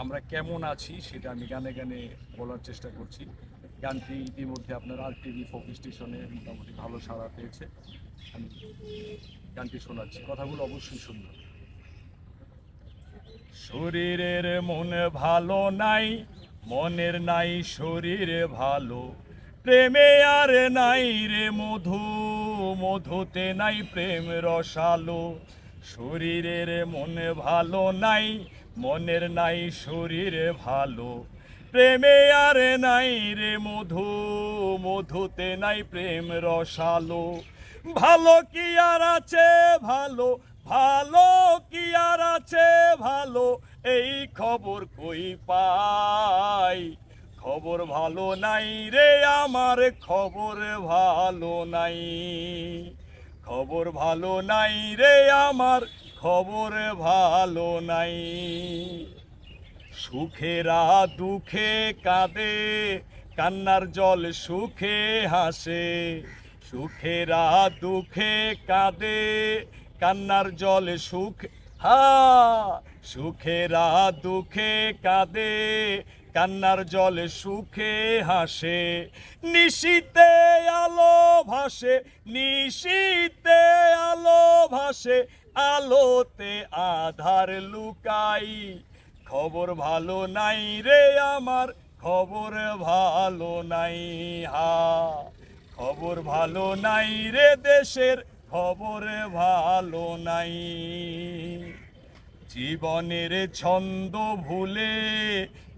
আমরা কেমন আছি সেটা আমি গানে গানে বলার চেষ্টা করছি। গানটি ইতিমধ্যে আপনার আর টিভি ফোক স্টেশনে মোটামুটি ভালো সাড়া পেয়েছে। আমি গানটি শোনাচ্ছি। কথাগুলো অবশ্যই শুনবেন শরীরের মন ভালো নাই, মনের নাই শরীরে ভালো। প্রেমে আর নাই রে মধু, মধুতে নাই প্রেম রসালো। শরীরের মন ভালো নাই মনের নাই শরীরে ভালো, প্রেমে আর নাই রে মধু, মধুতে নাই প্রেম রসালো। ভালো কি আর আছে ভালো ভালো কি আর আছে ভালো, এই খবর কই পাই? খবর ভালো নাই রে, আমার খবর ভালো নাই। খবর ভালো নাই রে আমার, খবর ভালো নাই। সুখেরা দুঃখে কাঁদে, কান্নার জল সুখে হাসে। সুখেরা দুঃখে কাঁদে, কান্নার জল সুখ, হা। সুখেরা দুঃখে কাঁদে, কান্নার জল সুখে হাসে। নিশীতে আলো ভাসে, নিশীতে আলো ভাসে, আলোতে আধার লুকাই। খবর ভালো নাই রে আমার, খবর ভালো নাই, হা। খবর ভালো নাই রে দেশের, খবর ভালো নাই। জীবনের ছন্দ ভুলে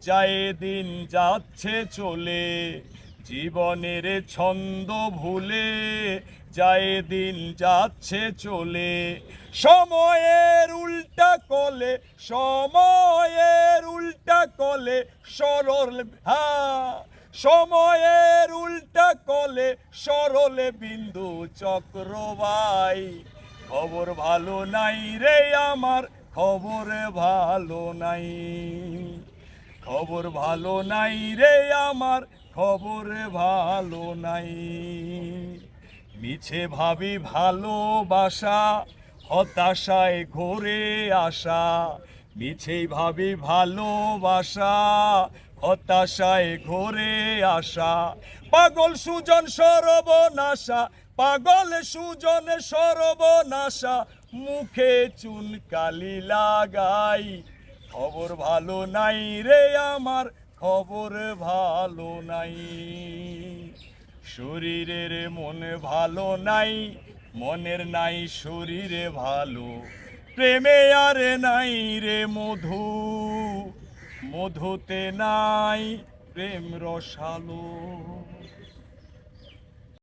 যায় দিন যাচ্ছে চলে। জীবনের ছন্দ ভুলে যায় দিন যাচ্ছে চলে। সময়ের উল্টা কলে, সময়ের উল্টা কলে সরল হ্যাঁ সময়ের উল্টা কলে সরলে বিন্দু চক্রবাই। খবর ভালো নাই রে আমার, খবর ভালো নাই। খবর ভালো নাই রে আমার খবর ভালো নাই। মিছে ভাবি ভালোবাসা, হতাশায় ঘোরে আসা মিছে ভাবি ভালোবাসা, হতাশায় ঘোরে আসা পাগল সুজন সরবনাশা, পাগল সুজন সরবনাশা। মুখে চুন কালি লাগাই, খবর ভালো নাই রে আমার। খবর ভালো নাই। শরীরের মনে ভালো নাই, মনের নাই, শরীরে ভালো। প্রেমে আর নাই রে মধু, মধুতে নাই প্রেম রসালো।